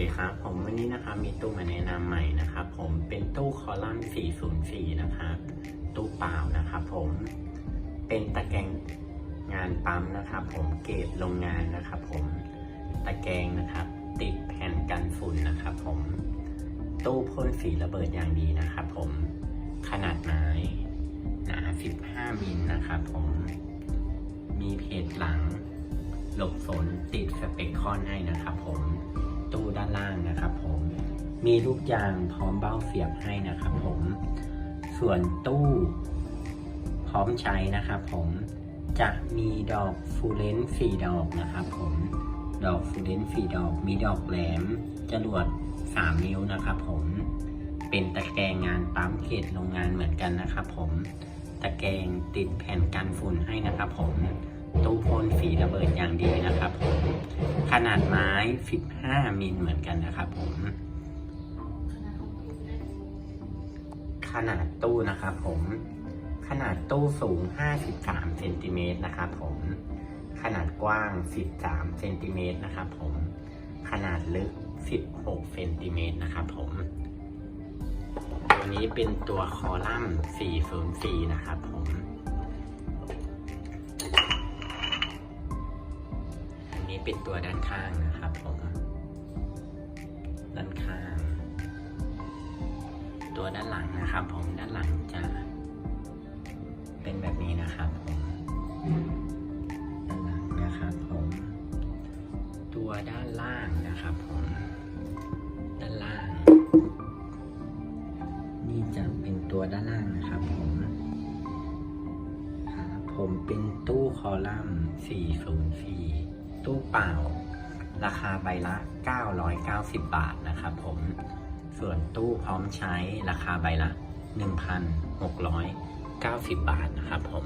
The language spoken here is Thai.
ดีครับผมวันนี้นะครับมีตู้มาแนะนำใหม่นะครับผมเป็นตู้คอลัมน์ 404 นะครับตู้เปล่านะครับผมเป็นตะแกรงงานปั๊มนะครับผมเกรดโรงงานนะครับผมตะแกรงนะครับ ติดแผ่นกันฝุ่นนะครับผมตู้พ่นสีระเบิดอย่างดีนะครับผมขนาดไม้หนา 15 มิลนะครับผมมีเพจหลังหลบฝนติดสเปคคอนให้นะครับผม ตู้ด้านล่างนะครับผมมีลูกยางพร้อมเบ้าเสียบให้นะครับผมส่วนตู้พร้อมใช้นะครับผมจะมีดอกฟูเลนสี่ดอกนะครับผมดอกฟูเลนสี่ดอกมีดอกแหลมจรวด3นิ้วนะครับผมเป็นตะแกรงงานปั๊มเขตโรงงานเหมือนกันนะครับผมตะแกรงติดแผ่นกันฝุ่นให้นะครับผมตู้พ่นสีระเบิดอย่างดีนะครับผม ขนาดไม้ 15 มิลเหมือนกันนะครับผม ขนาดตู้นะครับผม ขนาดตู้สูง 53เซนติเมตรนะครับผม ขนาดกว้าง 13เซนติเมตรนะครับผม ขนาดลึก 16เซนติเมตรนะครับผม ตัวนี้เป็นตัวคอลัมน์ 404 นะครับผม ป็นตัวด้านข้างนะครับผมด้านข้าง ตัวด้านหลังนะครับ ผมด้านหลังจะ เป็นแบบนี้นะครับผมด้านหลังนะครับผม ตัวด้านล่างนะครับผมด้านล่าง นี่จะเป็นตัวด้านล่างนะครับผมผมเป็นตู้คอลัมน์404 ตู้เปล่า ราคาใบละ 990 บาทนะครับผม ส่วนตู้พร้อมใช้ราคาใบละ 1,690 บาทนะครับผม